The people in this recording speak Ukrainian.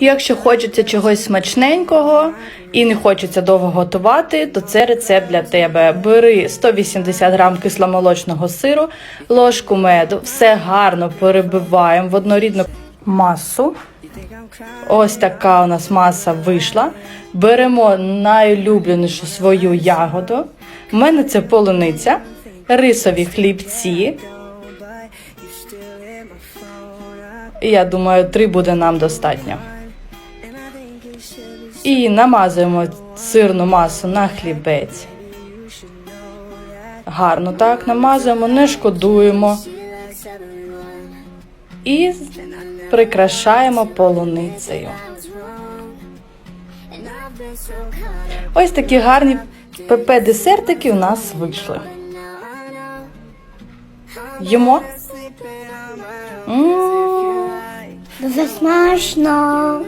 Якщо хочеться чогось смачненького і не хочеться довго готувати, то це рецепт для тебе. Бери 180 грам кисломолочного сиру, ложку меду, все гарно перебиваємо в однорідну масу. Ось така у нас маса вийшла. Беремо найулюбленішу свою ягоду. У мене це полуниця, рисові хлібці. І Я думаю, три буде нам достатньо. І намазуємо сирну масу на хлібець. Гарно так намазуємо, не шкодуємо. І прикрашаємо полуницею. Ось такі гарні ПП-десертики у нас вийшли. Їмо. Дуже смачно.